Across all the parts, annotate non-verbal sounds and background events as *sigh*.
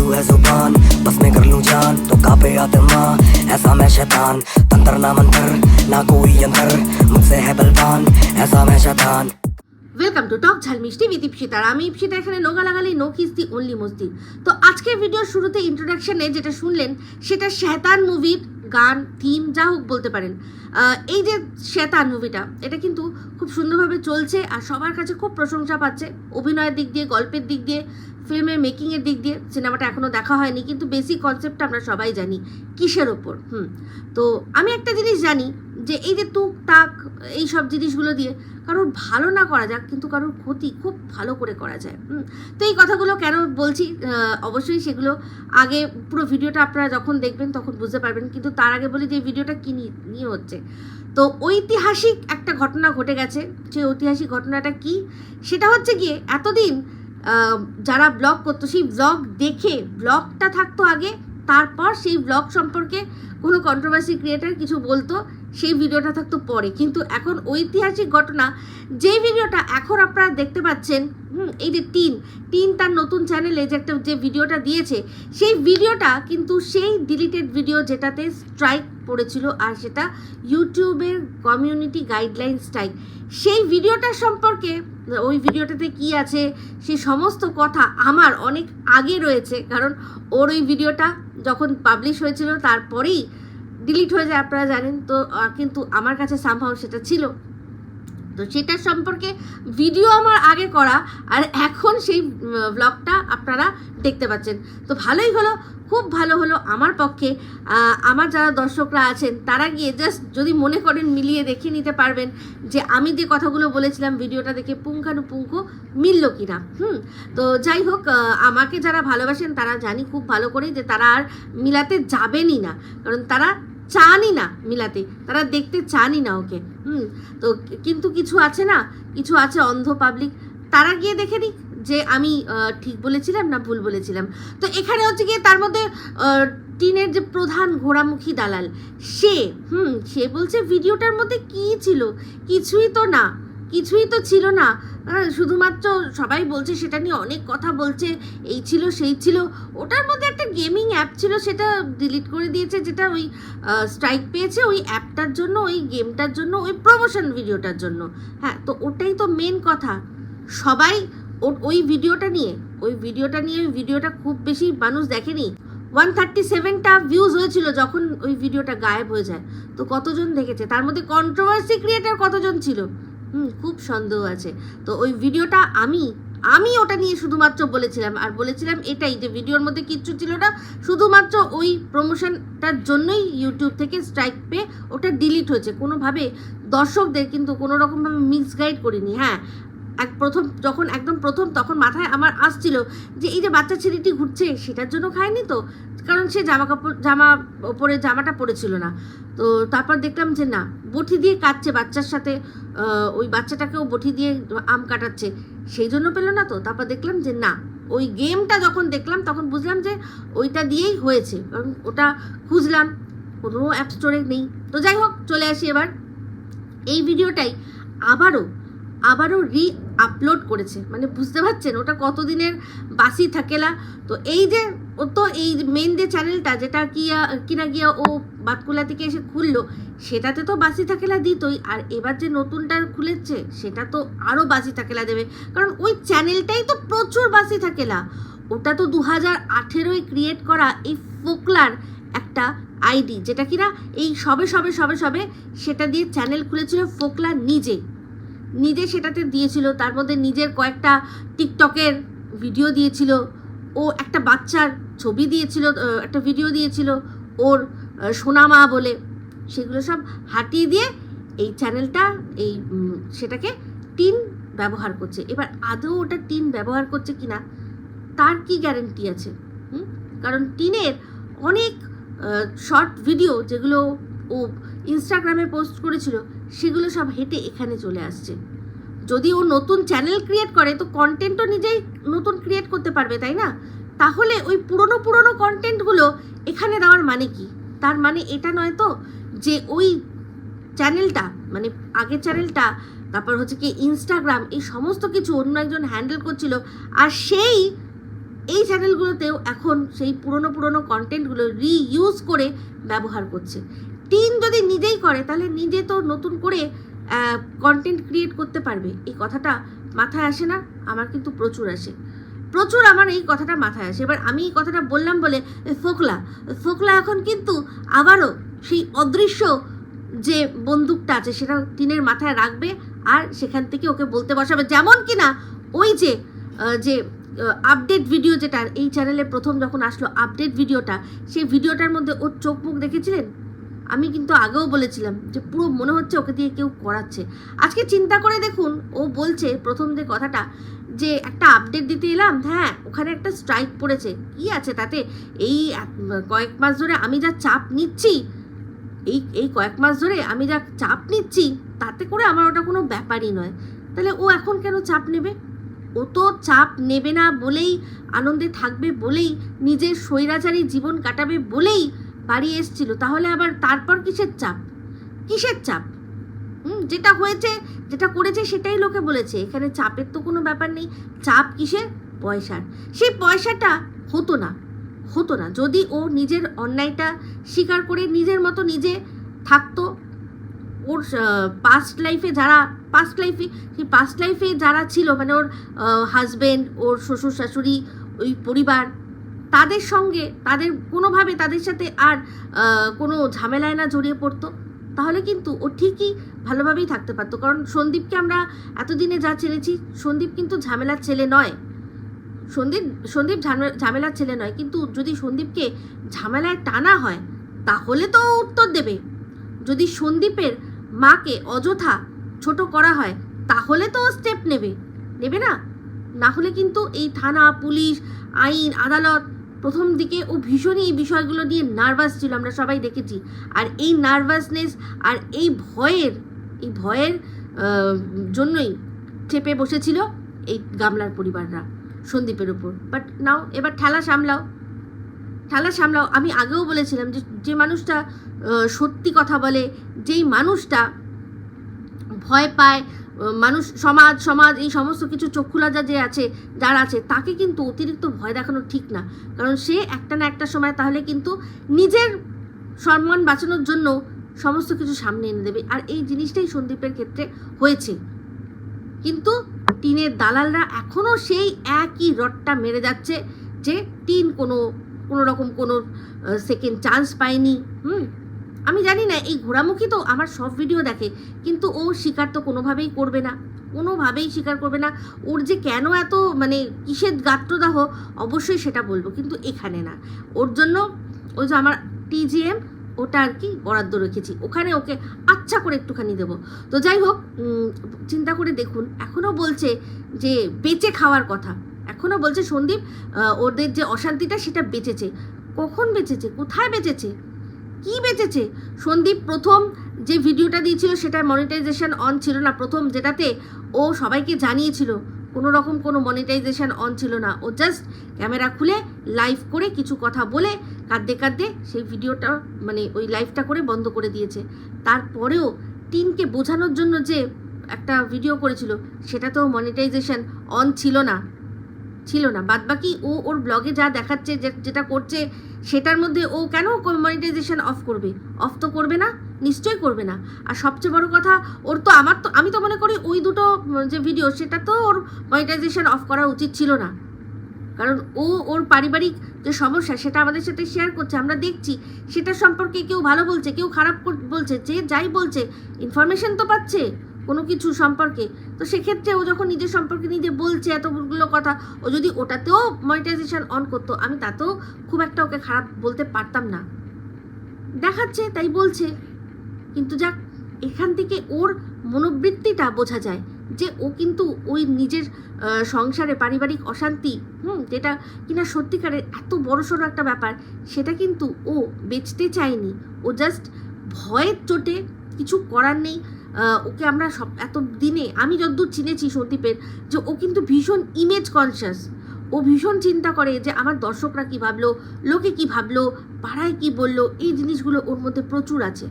जादू है जुबान बस मैं कर लूं जान तो कापे आत्मा ऐसा मैं शैतान तंत्र ना मंत्र ना कोई यंत्र मुझसे है बलवान ऐसा मैं शैतान ওয়েলকাম টু টক ঝাল মিষ্টি বিথ ইপসিতার আমি ইপসিতা এখানে নোগা লাগালি নো কিস্তি অনলি মস্তি তো আজকের ভিডিওর শুরুতে ইন্ট্রোডাকশনে যেটা শুনলেন সেটা শেতান মুভির গান থিম যা হোক বলতে পারেন। এই যে শেতান মুভিটা এটা কিন্তু খুব সুন্দরভাবে চলছে আর সবার কাছে খুব প্রশংসা পাচ্ছে অভিনয়ের দিক দিয়ে, গল্পের দিক দিয়ে ফিল্মের মেকিংয়ের দিক দিয়ে। সিনেমাটা এখনও দেখা হয়নি, কিন্তু বেসিক কনসেপ্টটা আমরা সবাই জানি, কিসের ওপর? হুম, তো আমি একটা জিনিস জানি যে এই যে তুক তাক এই সব জিনিসগুলো দিয়ে কারোর ভালো না করা যাক, কিন্তু কারোর ক্ষতি খুব ভালো করে করা যায়। তো এই কথাগুলো কেন বলছি? অবশ্যই সেগুলো আগে পুরো ভিডিওটা আপনারা যখন দেখবেন তখন বুঝতে পারবেন, কিন্তু তার আগে বলি যে ভিডিওটা কী নিয়ে নিয়ে হচ্ছে। তো ঐতিহাসিক একটা ঘটনা ঘটে গেছে। সেই ঐতিহাসিক ঘটনাটা কি? সেটা হচ্ছে গিয়ে এতদিন যারা ব্লগ করতো, সেই ব্লগ দেখে, ব্লগটা থাকতো আগে, তারপর সেই ব্লগ সম্পর্কে কোনো কন্ট্রোভার্সি ক্রিয়েটার কিছু বলতো সেই ভিডিওটা থাকতো পরে। কিন্তু এখন ঐতিহাসিক ঘটনা যে ভিডিওটা এখন আপনারা দেখতে পাচ্ছেন, হুম, এই যে টিন টিন তার নতুন চ্যানেলে যে একটা যে ভিডিওটা দিয়েছে, সেই ভিডিওটা কিন্তু সেই ডিলিটেড ভিডিও যেটাতে স্ট্রাইক পড়েছিল আর সেটা ইউটিউবের কমিউনিটি গাইডলাইন স্ট্রাইক সেই ভিডিওটা সম্পর্কে, ওই ভিডিওটাতে কি আছে, সে সমস্ত কথা আমার অনেক আগে রয়েছে, কারণ ওর ওই ভিডিওটা যখন পাবলিশ হয়েছিল, তারপরেই ডিলিট হয়ে যায়, আপনারা জানেন। তো কিন্তু আমার কাছে সামহাও সেটা ছিল। তো সেটার সম্পর্কে ভিডিও আমার আগে করা, আর এখন সেই ব্লগটা আপনারা দেখতে পাচ্ছেন। তো ভালোই হলো, খুব ভালো হলো আমার পক্ষে। আমার যারা দর্শকরা আছেন, তারা গিয়ে জাস্ট যদি মনে করেন মিলিয়ে দেখে নিতে পারবেন যে আমি যে কথাগুলো বলেছিলাম ভিডিওটা দেখে পুঙ্খানুপুঙ্খ মিলল কিনা। হুম, তো যাই হোক আমাকে যারা ভালোবাসেন, তারা জানি খুব ভালো করে যে তারা আর মিলাতে যাবেনই না। কারণ তারা চানই না মিলাতে, তারা দেখতে চানই না ওকে, হুম, তো কিন্তু কিছু আছে না, কিছু আছে অন্ধ পাবলিক তারা গিয়ে দেখে নিক যে আমি ঠিক বলেছিলাম না ভুল বলেছিলাম। তো এখানে হচ্ছে গিয়ে তার মধ্যে টিনের যে প্রধান ঘোড়ামুখী দালাল, সে, হুম, সে বলছে, ভিডিওটার মধ্যে কি ছিল? কিছুই তো না। কিছুই তো ছিল না। শুধুমাত্র সবাই বলছে সেটা নিয়ে অনেক কথা বলছে, এই ছিল, সেই ছিল। ওটার মধ্যে একটা গেমিং অ্যাপ ছিল, সেটা ডিলিট করে দিয়েছে, যেটা ওই স্ট্রাইক পেয়েছে ওই অ্যাপটার জন্য, ওই গেমটার জন্য, ওই প্রমোশন ভিডিওটার জন্য। হ্যাঁ তো ওটাই তো মেন কথা। সবাই ওই ভিডিওটা নিয়ে, ওই ভিডিওটা নিয়ে ওই ভিডিওটা খুব বেশি মানুষ দেখেনি। ওয়ান থার্টি সেভেনটা ভিউজ হয়েছিল যখন ওই ভিডিওটা গায়েব হয়ে যায়। তো কতজন দেখেছে? তার মধ্যে কন্ট্রোভার্সি ক্রিয়েটার কতজন ছিল? হুম, খুব সন্দেহ আছে। তো ওই ভিডিওটা আমি আমি ওটা নিয়ে শুধুমাত্র বলেছিলাম। আর বলেছিলাম এটাই যে ভিডিওর মধ্যে কিচ্ছু ছিল না, শুধুমাত্র ওই প্রমোশনটার জন্যই ইউটিউব থেকে স্ট্রাইক পেয়ে ওটা ডিলিট হয়েছে। কোনোভাবে দর্শকদের কিন্তু কোনো রকমভাবে মিসগাইড করিনি। হ্যাঁ এক প্রথম, যখন একদম প্রথম, তখন মাথায় আমার আসছিল যে এই যে বাচ্চা ছেলেটি ঘুরছে, সেটার জন্য খায়নি তো? কারণ সে জামা কাপড়, জামা ওপরে, জামাটা পরেছিল না। তো তারপর দেখলাম যে না, বটি দিয়ে কাটছে বাচ্চার সাথে। ওই বাচ্চাটাকেও বটি দিয়ে আম কাটাচ্ছে। সেই জন্য পেল না তো? তারপর দেখলাম যে না, ওই গেমটা যখন দেখলাম, তখন বুঝলাম যে ওইটা দিয়েই হয়েছে। কারণ ওটা খুঁজলাম, কোনো অ্যাপ স্টোরে নেই। তো যাই হোক, চলে আসি এবার। এই ভিডিওটাই আবারও আবারও রি আপলোড করেছে। মানে বুঝতে পারছেন, ওটা কতদিনের বাসি থাকেলা তো এই যে, ও তো এই মেন যে চ্যানেলটা যেটা কিয়া, কিনা গিয়া ও বাতকুলা থেকে এসে খুললো, সেটাতে তো বাসি থাকেলা দিতই। আর এবার যে নতুনটা খুলেছে, সেটা তো আরও বাসি থাকেলা দেবে। কারণ ওই চ্যানেলটাই তো প্রচুর বাসি থাকেলা ওটা তো দু হাজার আঠেরোয় ক্রিয়েট করা এই ফোকলার একটা আইডি, যেটা কিনা এই সবে সবে সবে সবে সেটা দিয়ে চ্যানেল খুলেছিল ফোকলা নিজে। নিজে সেটাতে দিয়েছিল, তার মধ্যে নিজের কয়েকটা টিকটকের ভিডিও দিয়েছিল, ও একটা বাচ্চার ছবি দিয়েছিল একটা ভিডিও দিয়েছিল, ওর সোনামা বলে, সেগুলো সব হাটিয়ে দিয়ে এই চ্যানেলটা, এই সেটাকে টিন ব্যবহার করছে। এবার আদৌ ওটা টিন ব্যবহার করছে কি না তার কি গ্যারেন্টি আছে? কারণ টিনের অনেক শর্ট ভিডিও যেগুলো ও ইনস্টাগ্রামে পোস্ট করেছিল সেগুলো সব হেঁটে এখানে চলে আসছে। যদি ও নতুন চ্যানেল ক্রিয়েট করে, তো কন্টেন্টও নিজেই নতুন ক্রিয়েট করতে পারবে, তাই না? তাহলে ওই পুরনো পুরনো কন্টেন্টগুলো এখানে দেওয়ার মানে কি? তার মানে এটা নয় তো যে ওই চ্যানেলটা মানে আগের চ্যানেলটা তারপর হচ্ছে কি ইনস্টাগ্রাম এই সমস্ত কিছু অন্য একজন হ্যান্ডেল করছিল, আর সেই, এই চ্যানেলগুলোতেও এখন সেই পুরনো পুরনো কন্টেন্টগুলো রিইউজ করে ব্যবহার করছে। টিন যদি নিজেই করে, তাহলে নিজে তো নতুন করে কন্টেন্ট ক্রিয়েট করতে পারবে। এই কথাটা মাথায় আসে না, আমার কিন্তু প্রচুর আসে। প্রচুর আমার এই কথাটা মাথায় আসে। এবার আমি এই কথাটা বললাম বলে ফোকলা ফোকলা এখন কিন্তু আবারও সেই অদৃশ্য যে বন্দুকটা আছে, সেটা টিনের মাথায় রাখবে আর সেখান থেকে ওকে বলতে বসাবে। যেমন কিনা ওই যে যে আপডেট ভিডিও যেটা, এই চ্যানেলে প্রথম যখন আসলো আপডেট ভিডিওটা সেই ভিডিওটার মধ্যে ওর চোখ মুখ দেখেছিলেন? আমি কিন্তু আগেও বলেছিলাম যে পুরো মনে হচ্ছে ওকে দিয়ে কেউ করাচ্ছে। আজকে চিন্তা করে দেখুন, ও বলছে প্রথম যে কথাটা, যে একটা আপডেট দিতে এলাম হ্যাঁ ওখানে একটা স্ট্রাইক পড়েছে। কি আছে তাতে? এই কয়েক মাস ধরে আমি যা চাপ নিচ্ছি, এই এই কয়েক মাস ধরে আমি যা চাপ নিচ্ছি, তাতে করে আমার ওটা কোনো ব্যাপারই নয়। তাহলে ও এখন কেন চাপ নেবে? ও তো চাপ নেবে না বলেই, আনন্দে থাকবে বলেই, নিজের স্বৈরাচারী জীবন কাটাবে বলেই বাড়ি এসছিল, তাহলে আবার তারপর কিসের চাপ? কিসের চাপ? যেটা হয়েছে, যেটা করেছে সেটাই লোকে বলেছে। এখানে চাপের তো কোনো ব্যাপার নেই। চাপ কিসের? পয়সার। সেই পয়সাটা হতো না হতো না। যদি ও নিজের অন্যায়টা স্বীকার করে নিজের মতো নিজে থাকতো, ওর পাস্ট লাইফে যারা পাস্ট লাইফে সেই পাস্ট লাইফে যারা ছিল মানে ওর হাজবেন্ড ওর শ্বশুর শাশুড়ি ওই পরিবার তাদের সঙ্গে, তাদের কোনোভাবে তাদের সাথে আর কোনো ঝামেলায় না জড়িয়ে পড়তো, তাহলে কিন্তু ও ঠিকই ভালোভাবেই থাকতে পারতো। কারণ সন্দীপকে আমরা এতদিনে যা চেনেছি, সন্দীপ কিন্তু ঝামেলার ছেলে নয়। সন্দীপ সন্দীপ ঝামে- ঝামেলার ছেলে নয়, কিন্তু যদি সন্দীপকে ঝামেলায় টানা হয়, তাহলে তো উত্তর দেবে। যদি সন্দীপের মাকে অযথা ছোট করা হয়, তাহলে তো স্টেপ নেবে। নেবে না? না হলে কিন্তু এই থানা, পুলিশ, আইন, আদালত প্রথম দিকে ও ভীষণই এই বিষয়গুলো নিয়ে নার্ভাস ছিল, আমরা সবাই দেখেছি। আর এই নার্ভাসনেস আর এই ভয়ের এই ভয়ের জন্যই চেপে বসেছিল এই গামলার পরিবাররা সন্দীপের ওপর বাট নাও এবার ঠেলা সামলাও। ঠেলা সামলাও। আমি আগেও বলেছিলাম যে যে মানুষটা সত্যি কথা বলে, যেই মানুষটা ভয় পায় মানুষ, সমাজ সমাজ, এই সমস্ত কিছু চক্ষুলাজা যে আছে, যার আছে, তাকে কিন্তু অতিরিক্ত ভয় দেখানো ঠিক না। কারণ সে একটা না একটা সময় তাহলে কিন্তু নিজের সম্মান বাঁচানোর জন্য সমস্ত কিছু সামনে এনে দেবে। আর এই জিনিসটাই সন্দীপের ক্ষেত্রে হয়েছে। কিন্তু টিনের দালালরা এখনও সেই একই রডটা মেরে যাচ্ছে যে টিন কোনো কোনো রকম কোনো সেকেন্ড চান্স পায়নি। হুম? আমি জানি না, এই ঘোড়ামুখী তো আমার সব ভিডিও দেখে, কিন্তু ও স্বীকার তো কোনোভাবেই করবে না, কোনোভাবেই স্বীকার করবে না। ওর যে কেন এত মানে কিসের গাত্রদাহ, অবশ্যই সেটা বলব, কিন্তু এখানে না। ওর জন্য ওই যে আমার টিজিএম ওটা আর কি বরাদ্দ রেখেছি। ওখানে ওকে আচ্ছা করে একটুখানি দেবো। তো যাই হোক চিন্তা করে দেখুন এখনও বলছে যে বেঁচে খাওয়ার কথা। এখনও বলছে সন্দীপ ওদের যে অশান্তিটা সেটা বেঁচেছে। কখন বেঁচেছে? কোথায় বেঁচেছে? কি বেঁচেছে? সন্দীপ প্রথম যে ভিডিওটা দিয়েছিল সেটার মনিটাইজেশন অন ছিল না। প্রথম যেটাতে ও সবাইকে জানিয়েছিল, কোনো রকম কোনো মনিটাইজেশন অন ছিল না। ও জাস্ট ক্যামেরা খুলে লাইভ করে কিছু কথা বলে কাঁদতে কাঁদতে সেই ভিডিওটা মানে ওই লাইভটা করে বন্ধ করে দিয়েছে। তারপরেও টিনকে বোঝানোর জন্য যে একটা ভিডিও করেছিল সেটা তো মনিটাইজেশন অন ছিল না। ছিল না। বাদ বাকি ও ওর ব্লগে যা দেখাচ্ছে যেটা করছে, সেটার মধ্যে ও কেন মনিটাইজেশন অফ করবে? অফ তো করবে না, নিশ্চয়ই করবে না। আর সবচেয়ে বড় কথা, ওর তো আমার তো, আমি তো মনে করি ওই দুটো যে ভিডিও সেটা তো ওর মনিটাইজেশন অফ করা উচিত ছিল না। কারণ ও ওর পারিবারিক যে সমস্যা, সেটা আমাদের সাথে শেয়ার করছে, আমরা দেখছি সেটা সম্পর্কে কেউ ভালো বলছে, কেউ খারাপ বলছে, যে যাই বলছে ইনফরমেশন তো পাচ্ছে। কোনো কিছু সম্পর্কে, তো সেক্ষেত্রে ও যখন নিজের সম্পর্কে নিজে বলছে এতগুলো কথা, ও যদি ওটাতেও মনিটাইজেশন অন করতো, আমি তাতেও খুব একটা ওকে খারাপ বলতে পারতাম না। দেখাচ্ছে, তাই বলছে। কিন্তু যাক, এখান থেকে ওর মনোবৃত্তিটা বোঝা যায় যে ও কিন্তু ওই নিজের সংসারে পারিবারিক অশান্তি, হুম, যেটা কিনা সত্যিকারের এত বড়সড় একটা ব্যাপার, সেটা কিন্তু ও বেচতে চায়নি। ও জাস্ট ভয়ের চোটে কিছু করার নেই। ওকে আমরা সব, এত দিনে, আমি যতদূর চিনেছি সন্দীপের, যে ও কিন্তু ভীষণ ইমেজ কনসিয়াস ও ভীষণ চিন্তা করে যে আমার দর্শকরা কি ভাবলো, লোকে কি ভাবলো, পাড়ায় কি বলল, এই জিনিসগুলো ওর মধ্যে প্রচুর আছে।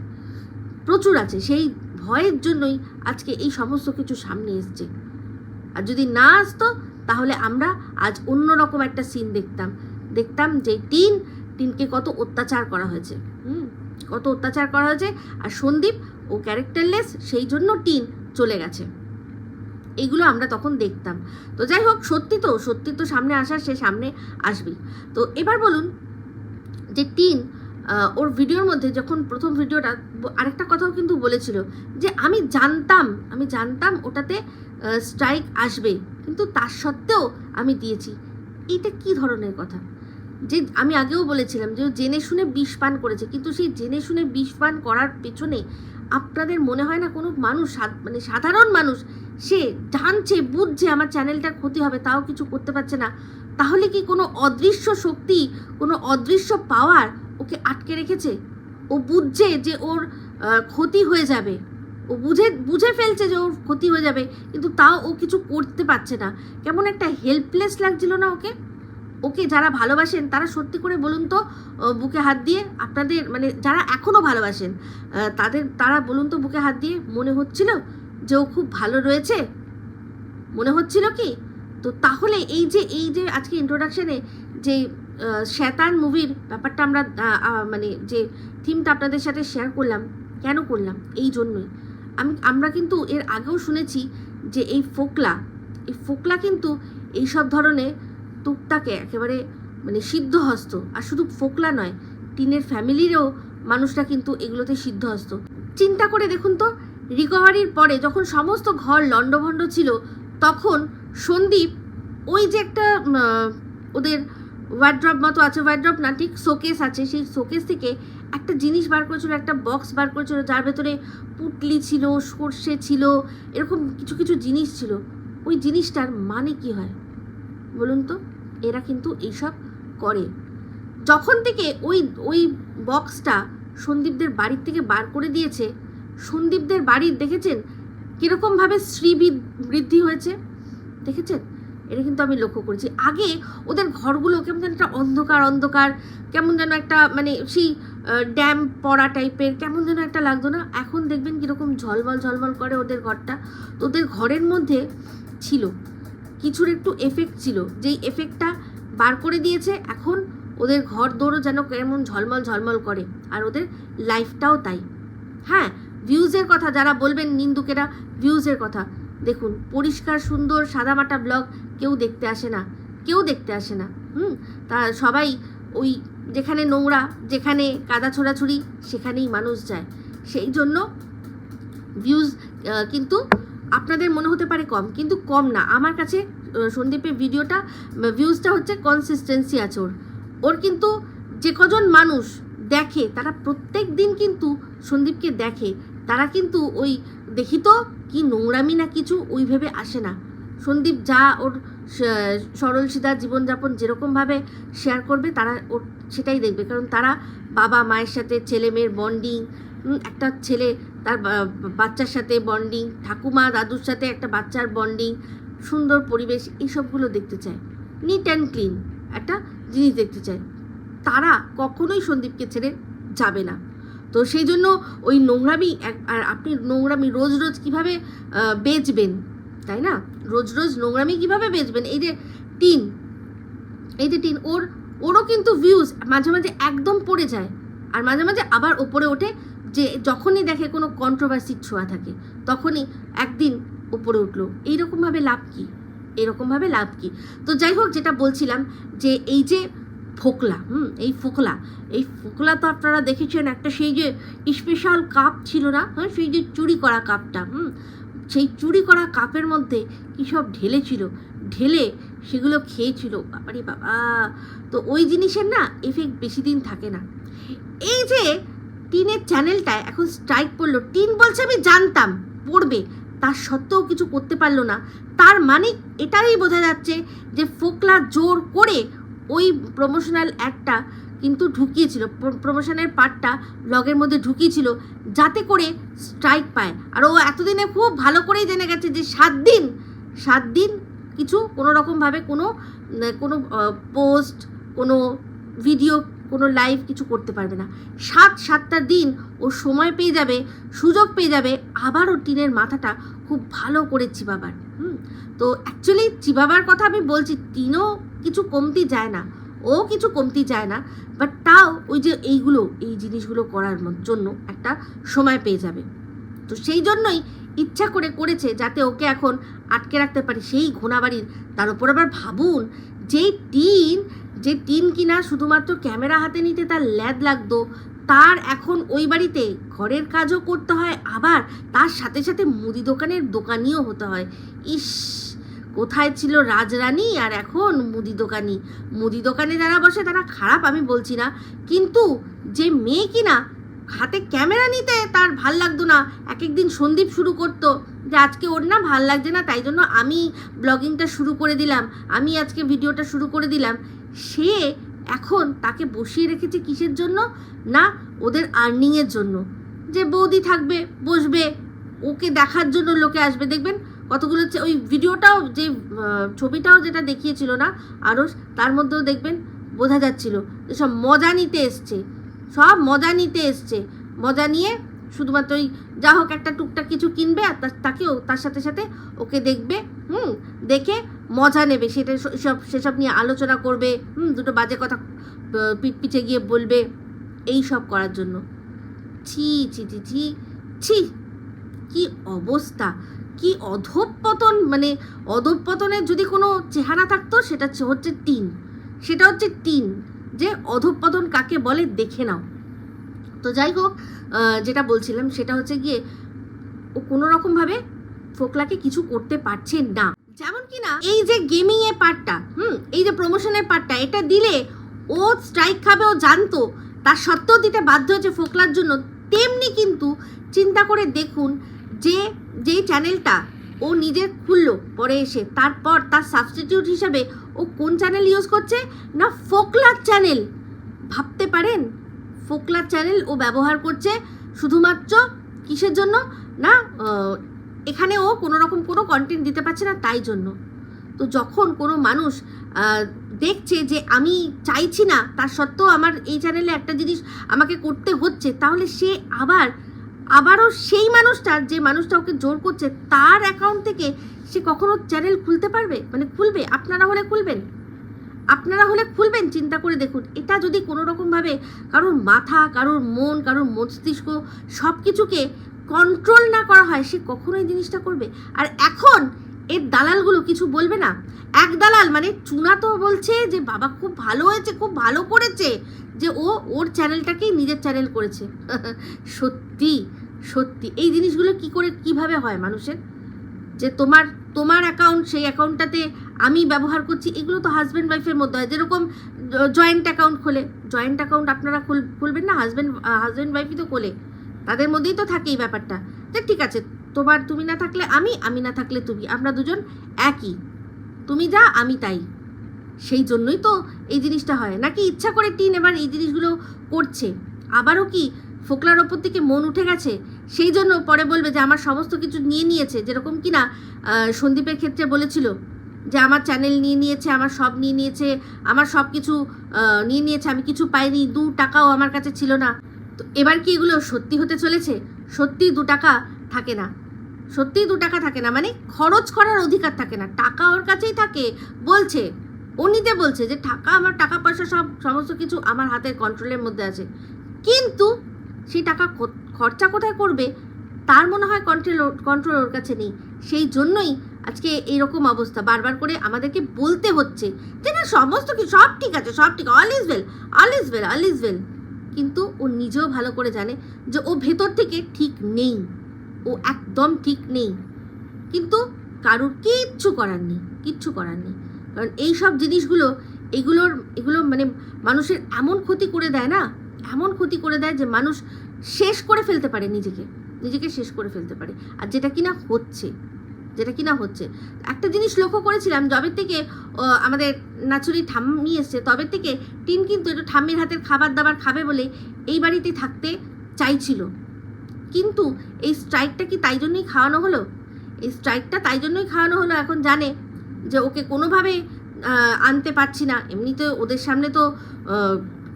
প্রচুর আছে, সেই ভয়ের জন্যই আজকে এই সমস্ত কিছু সামনে এসছে। আর যদি না আসতো, তাহলে আমরা আজ অন্যরকম একটা সিন দেখতাম। দেখতাম যে টিন, টিনকে কত অত্যাচার করা হয়েছে। হুম, কত অত্যাচার করা হয়েছে। আর সন্দীপ ও ক্যারেক্টারলেস, সেই জন্য টিন চলে গেছে। এগুলো আমরা তখন দেখতাম। তো যাই হোক, সত্যি তো সত্যি তো সামনে আসার, সে সামনে আসবেই। তো এবার বলুন যে টিন ওর ভিডিওর মধ্যে যখন প্রথম ভিডিওটা, আরেকটা কথাও কিন্তু বলেছিল যে আমি জানতাম আমি জানতাম ওটাতে স্ট্রাইক আসবে। কিন্তু তার সত্ত্বেও আমি দিয়েছি। এইটা কি ধরনের কথা? যে আমি আগেও বলেছিলাম যে জেনে শুনে বিষ পান করেছে, কিন্তু সেই জেনে শুনে বিষ পান করার পেছনে আপনাদের মনে হয় না কোনো মানুষ মানে সাধারণ মানুষ, সে জানছে, বুঝছে আমার চ্যানেলটার ক্ষতি হবে, তাও কিছু করতে পারছে না। তাহলে কি কোনো অদৃশ্য শক্তি, কোনো অদৃশ্য পাওয়ার ওকে আটকে রেখেছে? ও বুঝছে যে ওর ক্ষতি হয়ে যাবে। ও বুঝে বুঝে ফেলছে যে ওর ক্ষতি হয়ে যাবে, কিন্তু তাও ও কিছু করতে পারছে না। কেমন একটা হেল্পলেস লাগছিল না ওকে? ওকে যারা ভালোবাসেন, তারা সত্যি করে বলুন তো বুকে হাত দিয়ে আপনাদের মানে যারা এখনও ভালোবাসেন তাদের, তারা বলুন তো বুকে হাত দিয়ে মনে হচ্ছিল যে ও খুব ভালো রয়েছে? মনে হচ্ছিল কি? তো তাহলে এই যে এই যে আজকে ইন্ট্রোডাকশানে যে শ্যাতান মুভির ব্যাপারটা আমরা মানে যে থিমটা আপনাদের সাথে শেয়ার করলাম, কেন করলাম? এই জন্যই। আমি, আমরা কিন্তু এর আগেও শুনেছি যে এই ফোকলা এই ফোকলা কিন্তু এইসব ধরনের টুকটাকে একেবারে মানে সিদ্ধহস্ত, আর শুধু ফোকলা নয়, টিনের ফ্যামিলিরও মানুষরা কিন্তু এগুলোতে সিদ্ধহস্ত। চিন্তা করে দেখুন তো, রিকভারির পরে যখন সমস্ত ঘর লণ্ডভণ্ড ছিল, তখন সন্দীপ ওই যে একটা ওদের ওয়ার্ড্রপ মতো আছে ওয়ার্ড্রপ না, ঠিক শোকেস আছে, সেই শোকেস থেকে একটা জিনিস বার করেছিল, একটা বক্স বার করেছিল, যার ভেতরে পুটলি ছিল, সর্ষে ছিল, এরকম কিছু কিছু জিনিস ছিল। ওই জিনিসটার মানে কি হয়? বলুন তো, এরা কিন্তু এইসব করে। যখন থেকে ওই ওই বক্সটা সন্দীপদের বাড়ির থেকে বার করে দিয়েছে, সন্দীপদের বাড়ির দেখেছেন কীরকমভাবে শ্রী বৃদ্ধি হয়েছে? দেখেছেন? এটা কিন্তু আমি লক্ষ্য করেছি। আগে ওদের ঘরগুলো কেমন যেন একটা অন্ধকার অন্ধকার, কেমন যেন একটা মানে সেই ড্যাম পড়া টাইপের, কেমন যেন একটা লাগতো না? এখন দেখবেন কীরকম ঝলমল ঝলমল করে ওদের ঘরটা। তো ওদের ঘরের মধ্যে ছিল। কিছুর একটু এফেক্ট ছিল। যেই এফেক্টটা বার করে দিয়েছে, এখন ওদের ঘর দৌড়ও যেন কেমন ঝলমল ঝলমল করে, আর ওদের লাইফটাও তাই। হ্যাঁ ভিউজের কথা, যারা বলবেন নিন্দুকেরা ভিউজের কথা। দেখুন, পরিষ্কার, সুন্দর, সাদামাটা ব্লগ কেউ দেখতে আসে না, কেউ দেখতে আসে না। হুম, তা সবাই ওই যেখানে নোংরা, যেখানে কাদা ছোড়াছুড়ি, সেখানেই মানুষ যায়। সেই জন্য ভিউজ কিন্তু আপনাদের মনে হতে পারে কম, কিন্তু কম না। আমার কাছে সন্দীপের ভিডিওটা ভিউজটা হচ্ছে কনসিস্টেন্সি আছে ওর। ওর কিন্তু যে কজন মানুষ দেখে, তারা প্রত্যেক দিন কিন্তু সন্দীপকে দেখে। তারা কিন্তু ওই দেখি তো কি নোংরামি না কিছু, ওই ভেবে আসে না। সন্দীপ যা ওর সরল সিধা জীবনযাপন যেরকমভাবে শেয়ার করবে, তারা ওর সেটাই দেখবে। কারণ তারা বাবা মায়ের সাথে ছেলে মেয়ের বন্ডিং একটা ছেলে তার বাচ্চার সাথে বন্ডিং ঠাকুমা দাদুর সাথে একটা বাচ্চার বন্ডিং সুন্দর পরিবেশ, এইসবগুলো দেখতে চায়। নিট অ্যান্ড ক্লিন একটা জিনিস দেখতে চায়। তারা কখনোই সন্দীপকে ছেড়ে যাবে না। তো সেই জন্য ওই নোংরামি আর আপনি নোংরামি রোজ রোজ কীভাবে বেচবেন, তাই না? রোজ রোজ নোংরামি কীভাবে বেচবেন? এই যে টিন, এই যে টিন, ওর, ওরও কিন্তু ভিউজ মাঝে মাঝে একদম পড়ে যায়। আর মাঝে মাঝে আবার ওপরে ওঠে যে যখনই দেখে কোনো কন্ট্রোভার্সির ছোঁয়া থাকে, তখনই একদিন উপরে উঠল। এইরকমভাবে লাভ কি? এরকমভাবে লাভ কি? তো যাই হোক, যেটা বলছিলাম যে এই যে ফোকলা, হুম, এই ফোকলা এই ফোকলা তো আপনারা দেখেছেন একটা সেই যে স্পেশাল কাপ ছিল না হ্যাঁ সেই যে চুরি করা কাপটা হুম, সেই চুরি করা কাপের মধ্যে কী সব ঢেলে ছিল? ঢেলে সেগুলো খেয়েছিল, বাবারে বাবা। তো ওই জিনিসের না এফেক্ট বেশি দিন থাকে না। এই যে টিনের চ্যানেলটায় এখন স্ট্রাইক পড়ল, টিন বলছে আমি জানতাম, পড়বে। তার সত্ত্বেও কিছু করতে পারল না। তার মানে এটাই বোঝা যাচ্ছে যে ফোকলা জোর করে ওই প্রমোশনাল অ্যাডটা কিন্তু ঢুকিয়েছিল। প্রমোশনের পার্টটা ব্লগের মধ্যে ঢুকিয়েছিল যাতে করে স্ট্রাইক পায়। আর ও এতদিনে খুব ভালো করেই জেনে গেছে যে সাত দিন সাত দিন কিছু কোনো রকমভাবে কোনো কোনো পোস্ট কোনো ভিডিও কোনো লাইভ কিছু করতে পারবে না। সাত, সাতটা দিন ও সময় পেয়ে যাবে, সুযোগ পেয়ে যাবে, আবার ও টিনের মাথাটা খুব ভালো করে চিবাবার। হুম? তো অ্যাকচুয়ালি চিবাবার কথা আমি বলছি, টিনও কিছু কমতি যায় না, ও কিছু কমতি যায় না বাট তাও ওই যে এইগুলো, এই জিনিসগুলো করার জন্য একটা সময় পেয়ে যাবে। তো সেই জন্যই ইচ্ছা করে করেছে যাতে ওকে এখন আটকে রাখতে পারে। সেই ঘোনাবাড়ির তার উপর আবার ভাবুন, যেই টিন, যে টিন কিনা শুধুমাত্র ক্যামেরা হাতে নিতে তার ল্যাদ লাগতো, তার এখন ওই বাড়িতে ঘরের কাজও করতে হয়, আবার তার সাথে সাথে মুদি দোকানের দোকানিও হতে হয়। ইস, কোথায় ছিল রাজরানী আর এখন মুদি দোকানি? মুদি দোকানে যারা বসে তারা খারাপ আমি বলছি না, কিন্তু যে মেয়ে কিনা হাতে ক্যামেরা নিতে তার ভালো লাগতো না। এক একদিন সন্দীপ শুরু করতো যে আজকে ওর না ভালো লাগছে না, তাই জন্য আমি ব্লগিংটা শুরু করে দিলাম, আমি আজকে ভিডিওটা শুরু করে দিলাম। সে এখন তাকে বসিয়ে রেখেছে কিসের জন্য? না, ওদের আর্নিংয়ের জন্য। যে বৌদি থাকবে, বসবে, ওকে দেখার জন্য লোকে আসবে, দেখবেন? কতগুলো হচ্ছে ওই ভিডিওটাও যে ছবিটাও যেটা দেখিয়েছিল না আরও তার মধ্যেও দেখবেন বোঝা যাচ্ছিল যে সব মজা নিতে এসছে। সব মজা নিতে এসছে। মজা নিয়ে শুধুমাত্র ওই যা হোক একটা টুকটাক কিছু কিনবে আর তাকেও তার সাথে সাথে ওকে দেখবে, হুম, দেখে মজা নেবে। সেটা সব সেসব নিয়ে আলোচনা করবে, হুম, দুটো বাজে কথা পিঠ গিয়ে বলবে। এই সব করার জন্য। ছি ছি ছি ছি ছি, কি অবস্থা! কি অধঃপতন মানে অধঃপতনের যদি কোনো চেহারা থাকতো, সেটা হচ্ছে- টিন সেটা হচ্ছে টিন যে অধঃপতন কাকে বলে দেখে নাও। তো যাই হোক যেটা বলছিলাম সেটা হচ্ছে গিয়ে, ও কোনো রকমভাবে ফোকলাকে কিছু করতে পারছে না। যেমন কি না, এই যে গেমিং এর পার্টটা, হুম, এই যে প্রমোশনের পার্টটা, এটা দিলে ও স্ট্রাইক খাবে, ও জানতো, তার সত্ত্বেও দিতে বাধ্য হয়েছে ফোকলার জন্য। তেমনি কিন্তু চিন্তা করে দেখুন যে, যেই চ্যানেলটা ও নিজে খুললো, পরে এসে। তারপর তার সাবস্টিটিউট হিসাবে ও কোন চ্যানেল ইউজ করছে? না, ফোকলার চ্যানেল ভাবতে পারেন? ফোকলার চ্যানেল ও ব্যবহার করছে শুধুমাত্র কিসের জন্য? না এখানে ও কোনো রকম কোনো কন্টেন্ট দিতে পারছে না তাই জন্য। তো যখন কোনো মানুষ দেখছে যে আমি চাইছি না, তার সত্ত্বেও আমার এই চ্যানেলে একটা জিনিস আমাকে করতে হচ্ছে, তাহলে সে আবার আবারও সেই মানুষটার যে মানুষটা ওকে জোর করছে, তার অ্যাকাউন্ট থেকে সে কখনো চ্যানেল খুলতে পারবে? মানে খুলবে? আপনারা হলে খুলবেন। আপনারা হলে খুলবেন, চিন্তা করে দেখুন। এটা যদি কোনো রকমভাবে কারোর মাথা, কারোর মন, কারোর মস্তিষ্ক সব কিছুকে কন্ট্রোল না করা হয়, সে কখনোই জিনিসটা করবে? আর এখন এর দালালগুলো কিছু বলবে না? এক দালাল মানে চুনা তো বলছে যে, বাবা, খুব ভালো হয়েছে, খুব ভালো করেছে। যে ও, ওর চ্যানেলটাকেই নিজের চ্যানেল করেছে। *laughs* সত্যি। সত্যি। এই জিনিসগুলো কি করে, কীভাবে হয় মানুষের? যে তোমার তোমার অ্যাকাউন্ট সেই অ্যাকাউন্টটাতে আমি ব্যবহার করছি, এগুলো তো হাজব্যান্ড ওয়াইফের মধ্যে হয়। যেরকম জয়েন্ট অ্যাকাউন্ট খোলে। জয়েন্ট অ্যাকাউন্ট আপনারা খুল, খুলবেন না হাজব্যান্ড হাজব্যান্ড ওয়াইফই তো খোলে। তাদের মধ্যেই তো থাকে এই ব্যাপারটা। যে ঠিক আছে, তোমার তুমি না থাকলে আমি আমি না থাকলে তুমি। আমরা দুজন একই। তুমি যা, আমি তাই। সেই জন্যই তো এই জিনিসটা হয়। নাকি ইচ্ছা করে টিন এবার এই জিনিসগুলো করছে। আবারও কি ফোকলার ওপর থেকে মন উঠে গেছে, সেই জন্য পরে বলবে যে আমার সমস্ত কিছু নিয়ে নিয়েছে, যেরকম কি না সন্দীপের ক্ষেত্রে বলেছিল যে আমার চ্যানেল নিয়ে নিয়েছে, আমার সব নিয়ে নিয়েছে, আমার সব কিছু নিয়ে নিয়েছে, আমি কিছু পাইনি, দু টাকাও আমার কাছে ছিল না। তো এবার কি এগুলো সত্যি হতে চলেছে? সত্যি দু টাকা থাকে না। সত্যিই দু টাকা থাকে না মানে খরচ করার অধিকার থাকে না। টাকা ওর কাছেই থাকে। বলছে ও বলছে যে টাকা আমার টাকা পয়সা সব সমস্ত কিছু আমার হাতের কন্ট্রোলের মধ্যে আছে। কিন্তু সেই টাকা কো- খরচা কোথায় করবে? তার মনে হয় কন্ট্রোল কন্ট্রোল ওর কাছে নেই। সেই জন্যই আজকে এইরকম অবস্থা। বারবার করে আমাদেরকে বলতে হচ্ছে যে, না, সমস্ত কিছু সব ঠিক আছে, সব ঠিক। All is well all is well all is well কিন্তু ও নিজেও ভালো করে জানে যে, ও ভেতর থেকে ঠিক নেই। ও একদম ঠিক নেই। কিন্তু কারুর কিচ্ছু করার নেই, কিচ্ছু করার নেই। কারণ এই সব জিনিসগুলো, এগুলোর, এগুলো মানে মানুষের এমন ক্ষতি করে দেয় না এমন ক্ষতি করে দেয় যে মানুষ শেষ করে ফেলতে পারে নিজেকে নিজেকে শেষ করে ফেলতে পারে। আর যেটা কিনা হচ্ছে, যেটা কিনা হচ্ছে। একটা জিনিস লক্ষ্য করেছিলাম, যবের থেকে আমাদের নাচুরি ঠাম্মি এসছে তবে থেকে টিন কিন্তু একটু ঠাম্মির হাতের খাবার দাবার খাবে বলে এই বাড়িতে থাকতে চাইছিল। কিন্তু এই স্ট্রাইকটা কি তাই জন্যই খাওয়ানো হলো? এই স্ট্রাইকটা তাই জন্যই খাওয়ানো হলো এখন জানে যে ওকে কোনোভাবে আনতে পারছি না। এমনিতে ওদের সামনে তো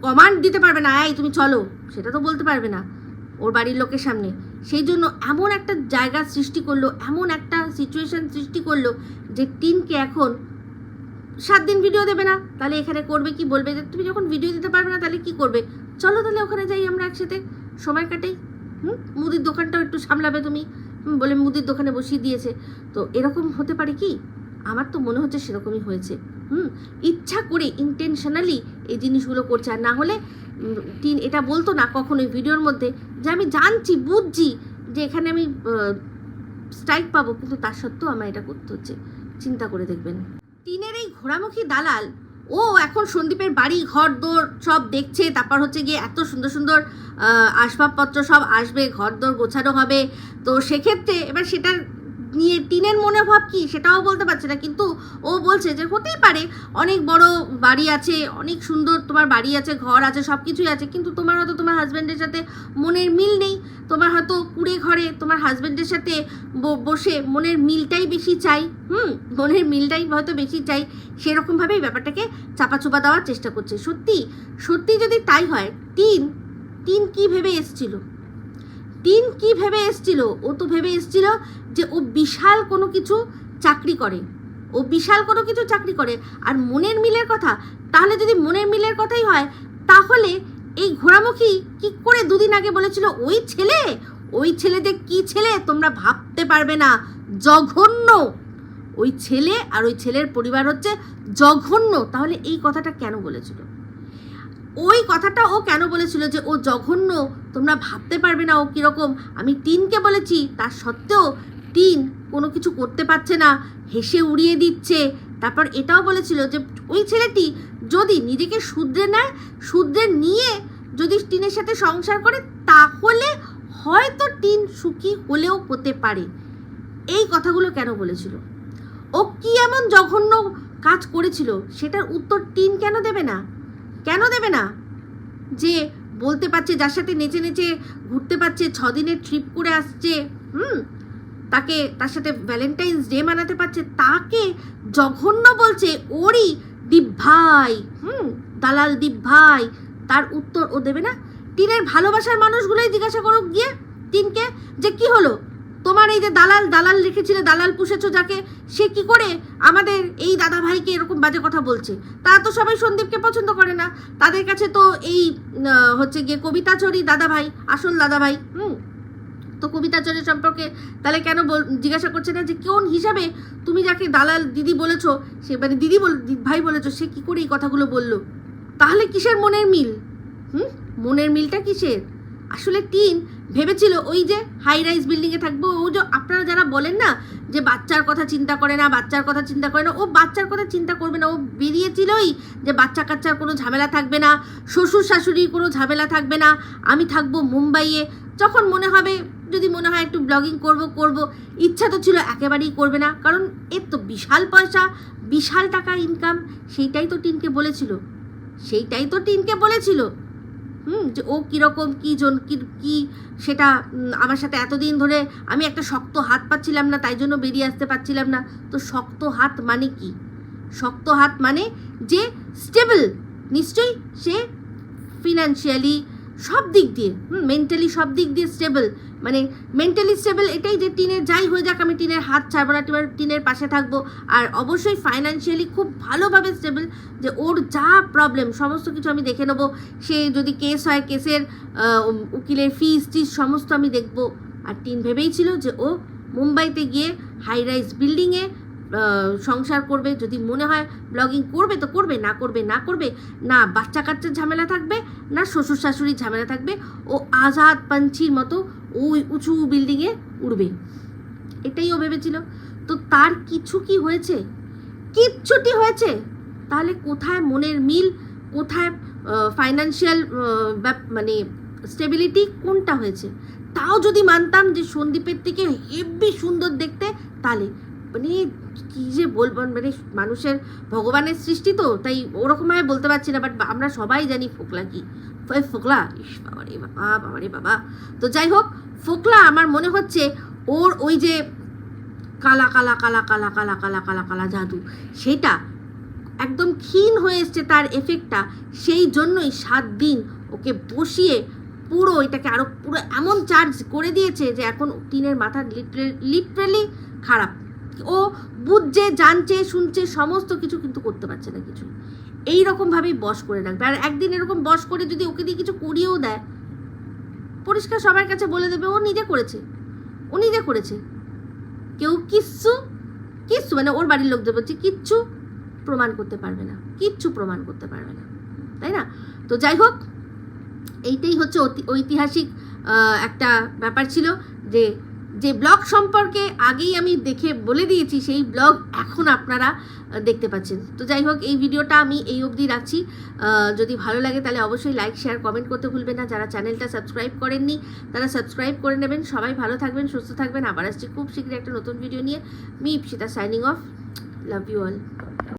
কমান্ড দিতে পারবে না, এই তুমি চলো, সেটা তো বলতে পারবে না, ওর বাড়ির লোকের সামনে। সেই জন্য এমন একটা জায়গা সৃষ্টি করল, এমন একটা সিচুয়েশন সৃষ্টি করল যে টিনকে এখন সাত দিন ভিডিও দেবে না, তাহলে এখানে করবে কি, বলবে যে তুমি যখন ভিডিও দিতে পারবে না, তাহলে কি করবে? চলো তাহলে ওখানে যাই আমরা একসাথে, সময় কাটাই হুম? মুদির দোকানটাও একটু সামলাবে তুমি বলে মুদির দোকানে বসিয়ে দিয়েছে। তো এরকম হতে পারে কি? আমার তো মনে হচ্ছে সেরকমই হয়েছে। হুম, ইচ্ছা করে ইন্টেনশনালি এই জিনিসগুলো করছে। আর না হলে টিন এটা বলতো না কখনোই ভিডিওর মধ্যে যে আমি জানছি, বুঝছি যে এখানে আমি স্ট্রাইক পাবো, কিন্তু তার সত্ত্বেও আমার এটা করতে হচ্ছে। চিন্তা করে দেখবেন। টিনের এই ঘোরামুখী দালাল, ও এখন সন্দীপের বাড়ি, ঘর দোর সব দেখছে, তারপর হচ্ছে গিয়ে এত সুন্দর সুন্দর আসবাবপত্র সব আসবে, ঘর দোর গোছানো হবে। তো সেক্ষেত্রে এবার সেটার নিয়ে টিনের মনোভাব কি সেটাও বলতে পারছে না। কিন্তু ও বলছে যে হতেই পারে, অনেক বড় বাড়ি আছে, অনেক সুন্দর তোমার বাড়ি আছে, ঘর আছে সব কিছুই আছে, কিন্তু তোমার হয়তো তোমার হাজব্যান্ডের সাথে মনের মিল নেই। তোমার হয়তো কুড়ে ঘরে তোমার হাজব্যান্ডের সাথে বসে মনের মিলটাই বেশি চাই। হুম, মনের মিলটাই হয়তো বেশি চাই। সেরকমভাবেই ব্যাপারটাকে চাপাচুপা দেওয়ার চেষ্টা করছে। সত্যি সত্যি যদি তাই হয় তিন তিন কি ভেবে এসছিল? তিন কি ভেবে এসছিল? ও তো ভেবে এসছিল যে ও বিশাল কোনো কিছু চাকরি করে। ও বিশাল কোনো কিছু চাকরি করে। আর মনের মিলের কথা, তাহলে যদি মনের মিলের কথাই হয়, তাহলে এই ঘোরামুখী কি করে দুদিন আগে বলেছিল, ওই ছেলে? ওই ছেলেদের কি ছেলে? তোমরা ভাবতে পারবে না। জঘন্য। ওই ছেলে আর ওই ছেলের পরিবার হচ্ছে জঘন্য। তাহলে এই কথাটা কেন বলেছিল? ওই কথাটা ও কেন বলেছিল যে ও জঘন্য? তোমরা ভাবতে পারবে না ও কীরকম। আমি টিনকে বলেছি, তার সত্ত্বেও টিন কোনো কিছু করতে পারছে না, হেসে উড়িয়ে দিচ্ছে। তারপর এটাও বলেছিল যে ওই ছেলেটি যদি নিজেকে শুধরে নেয়, শুধরে নিয়ে যদি টিনের সাথে সংসার করে, তাহলে হয়তো টিন সুখী হলেও হতে পারে। এই কথাগুলো কেন বলেছিল? ও কি এমন জঘন্য কাজ করেছিল? সেটার উত্তর টিন কেন দেবে না? কেন দেবে না? যে বলতে পারছে যার সাথে নেচে নেচে ঘুরতে পারছে, ছ ছদিনের ট্রিপ করে আসছে, হুম? তাকে, তার সাথে ভ্যালেন্টাইন্স ডে মানাতে পারছে, তাকে জঘন্য বলছে ওরই দীপ ভাই, হুম? দালাল দীপ ভাই। তার উত্তর ও দেবে না। টিনের ভালোবাসার মানুষগুলোই জিজ্ঞাসা করুক গিয়ে, টিনকে, যে কি হলো? তোমার এই যে দালাল দালাল রেখেছিলে দালাল পুষেছো যাকে, সে কি করে আমাদের এই দাদা ভাইকে এরকম বাজে কথা বলছে? তারা তো সবাই সন্দীপকে পছন্দ করে না। তাদের কাছে তো এই হচ্ছে গিয়ে কবিতাচরী দাদা ভাই আসল দাদা ভাই হুম? তো কবিতাচরী সম্পর্কে তাহলে কেন জিজ্ঞাসা করছে না যে কোন হিসাবে তুমি যাকে দালাল দিদি বলেছ, সে মানে দিদি বল ভাই বলেছ, সে কি করে এই কথাগুলো বলল? তাহলে কিসের মনের মিল? হুম? মনের মিলটা কিসের? আসলে টিন ভেবেছিল ওই যে হাই রাইজ বিল্ডিংয়ে থাকব। ও যে আপনারা যারা বলেন না যে বাচ্চার কথা চিন্তা করে না, বাচ্চার কথা চিন্তা করে না, ও বাচ্চার কথা চিন্তা করবে না। ও বেরিয়েছিলই যে বাচ্চা কাচ্চার কোনো ঝামেলা থাকবে না, শ্বশুর শাশুড়ির কোনো ঝামেলা থাকবে না। আমি থাকব মুম্বাইয়ে। যখন মনে হবে, যদি মনে হয় একটু ব্লগিং করব করব, ইচ্ছা তো ছিল একেবারেই করবে না। কারণ এর তো বিশাল পয়সা, বিশাল টাকা ইনকাম সেইটাই তো টিনকে বলেছিল। সেইটাই তো টিনকে বলেছিল। হুম, যে ও কীরকম, কী জন, কী সেটা আমার সাথে এতদিন ধরে আমি একটা শক্ত হাত পাচ্ছিলাম না, তাই জন্য বেরিয়ে আসতে পারছিলাম না। তো শক্ত হাত মানে কি? শক্ত হাত মানে যে স্টেবল নিশ্চয়ই সে ফিনান্সিয়ালি সব দিক দিয়ে, হুম মেন্টালি সব দিক দিয়ে স্টেবল মানে মেন্টালি স্টেবল এটাই যে টিনের যাই হয়ে যাক, আমি টিনের হাত ছাড়বো না টিনের পাশে থাকব। আর অবশ্যই ফাইন্যান্সিয়ালি খুব ভালোভাবে স্টেবল যে ওর যা প্রবলেম সমস্ত কিছু আমি দেখে নেব। সে যদি কেস হয় কেসের উকিলের ফিস টিস, সমস্ত আমি দেখব। আর টিন ভেবেই ছিল যে ও মুম্বাইতে গিয়ে হাই রাইজ বিল্ডিংয়ে সংসার করবে। যদি মনে হয় ব্লগিং করবে, তো করবে, না করবে না করবে। না বাচ্চা কাচ্চার ঝামেলা থাকবে, না শ্বশুর শাশুড়ির ঝামেলা থাকবে। ও আজাদ পাঞ্চির মতো ওই উঁচু বিল্ডিংয়ে উড়বে। এটাই ও ভেবেছিল। তো তার কিছু কি হয়েছে? কিচ্ছুটি হয়েছে? তাহলে কোথায় মনের মিল? কোথায় ফাইন্যান্সিয়াল মানে স্টেবিলিটি কোনটা হয়েছে? তাও যদি মানতাম যে সন্দীপের থেকে হেব্বি সুন্দর দেখতে, তাহলে মানে কি যে বলব মানে মানুষের ভগবানের সৃষ্টি তো, তাই ওরকমভাবে বলতে পারছি না বাট আমরা সবাই জানি ফোকলা কি। ফোকলা। ইস, বাবা রে বাবা বাবা রে বাবা। তো যাই হোক, ফোকলা আমার মনে হচ্ছে ওর ওই যে কালা কালা কালা কালা কালা কালা কালা কালা জাদু, সেটা একদম ক্ষীণ হয়ে এসছে তার এফেক্টটা সেই জন্যই সাত দিন ওকে বসিয়ে পুরো এটাকে আরও পুরো এমন চার্জ করে দিয়েছে যে এখন টিনের মাথা লিটারেলি খারাপ। ও বুঝছে, জানছে, শুনছে, সমস্ত কিছু কিন্তু করতে পারছে না কিছু এই রকমভাবেই বস করে রাখবে। আর একদিন এরকম বস করে যদি ওকে দিয়ে কিছু করিয়েও দেয়, পরিষ্কার সবার কাছে বলে দেবে, ও নিজে করেছে। ও নিজে করেছে। কেউ কিচ্ছু কিচ্ছু মানে ওর বাড়ির লোকদের বলছে, কিচ্ছু প্রমাণ করতে পারবে না। কিচ্ছু প্রমাণ করতে পারবে না। তাই না? তো যাই হোক, এইটাই হচ্ছে ঐতিহাসিক একটা ব্যাপার ছিল যে যে ব্লগ সম্পর্কে আগেই আমি দেখে বলে দিয়েছি, সেই ব্লগ এখন আপনারা দেখতে পাচ্ছেন। তো যাই হোক, এই ভিডিওটা আমি এই অবধি রাখছি। যদি ভালো লাগে তাহলে অবশ্যই লাইক শেয়ার কমেন্ট করতে ভুলবেন না। যারা চ্যানেলটা সাবস্ক্রাইব করেননি, তারা সাবস্ক্রাইব করে নেবেন। সবাই ভালো থাকবেন, সুস্থ থাকবেন। আবার আসছি খুব শীঘ্রই একটা নতুন ভিডিও নিয়ে। Me Ipsita signing off love you all